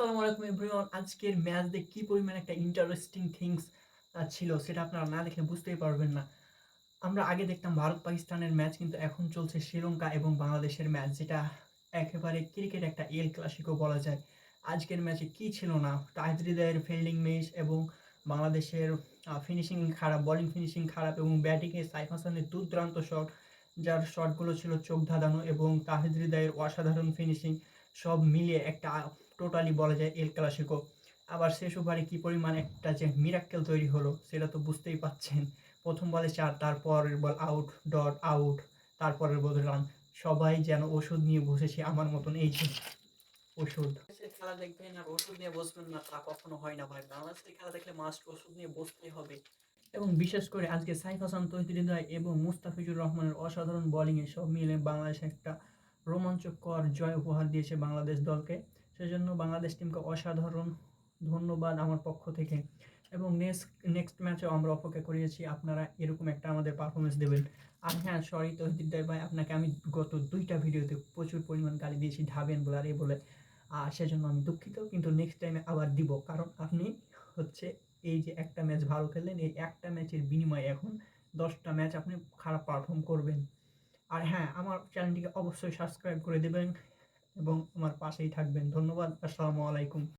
আসসালামু আলাইকুম এভরিওয়ান আজকের ম্যাচ দেখে কি পরিমাণ একটা ইন্টারেস্টিং থিংস ছিল সেটা আপনারা না দেখলে বুঝতেই পারবেন না। আমরা আগে দেখতাম ভারত পাকিস্তানের ম্যাচ কিন্তু এখন চলছে শ্রীলঙ্কা এবং বাংলাদেশের ম্যাচ যেটা একেবারে ক্রিকেট একটা এল ক্লাসিকও বলা যায়। আজকের ম্যাচে কি ছিল না? তাহিদের ফিল্ডিং মিস এবং বাংলাদেশের ফিনিশিং খারাপ বোলিং ফিনিশিং খারাপ এবং ব্যাটিংয়ে সাইফ হাসানের দুর্দান্ত শট যার শটগুলো ছিল চোখ ধাঁধানো এবং তাহিদ হৃদয়ের অসাধারণ ফিনিশিং সব মিলিয়ে একটা টোটালি বলা যায় এল ক্লাসিকো আবার শেষ ওভারে কী পরিমাণ একটা যে মিরাক্কেল তৈরি হলো সেটা তো বুঝতেই পাচ্ছেন। প্রথম বলে চার তারপরের বল আউট ডট আউট তারপরের বল রান সবাই যেন ওষুধ নিয়ে বসেছে আমার মতন এই যে ওষুধ। খেলা দেখবেন আর ওষুধ নিয়ে বসবেন না তা কখনো হয় না ভাই। বাংলাদেশের খেলা দেখলে মাস্ট ওষুধ নিয়ে বসতেই হবে। এবং বিশেষ করে আজকে সাইফ হাসান তহিদ হৃদয় এবং মুস্তাফিজুর রহমানের অসাধারণ বোলিংয়ে সব মিলে বাংলাদেশ একটা রোমাঞ্চকর জয় উপহার দিয়েছে বাংলাদেশ দলকে। সেজন্য বাংলাদেশ টিমকে অসাধারণ ধন্যবাদ আমার পক্ষ থেকে। এবং নেক্সট নেক্সট ম্যাচেও আমরা অপেক্ষা করিয়েছি, আপনারা এরকম একটা আমাদের পারফরমেন্স দেবেন। আর হ্যাঁ সরি তহিদ ভাই, আপনাকে আমি গত দুইটা ভিডিওতে প্রচুর পরিমাণ গালি দিয়েছি, ঢাবেন বলে, আর এ বলে। আর সেজন্য আমি দুঃখিত, কিন্তু নেক্সট টাইমে আবার দিব। কারণ আপনি হচ্ছে এই যে একটা ম্যাচ ভালো খেললেন, এই একটা ম্যাচের বিনিময়ে এখন দশটা ম্যাচ আপনি খারাপ পারফর্ম করবেন। আর হ্যাঁ আমার চ্যানেলটিকে অবশ্যই সাবস্ক্রাইব করে দেবেন। এবং আমার পাশেই থাকবেন। ধন্যবাদ আসসালামু আলাইকুম।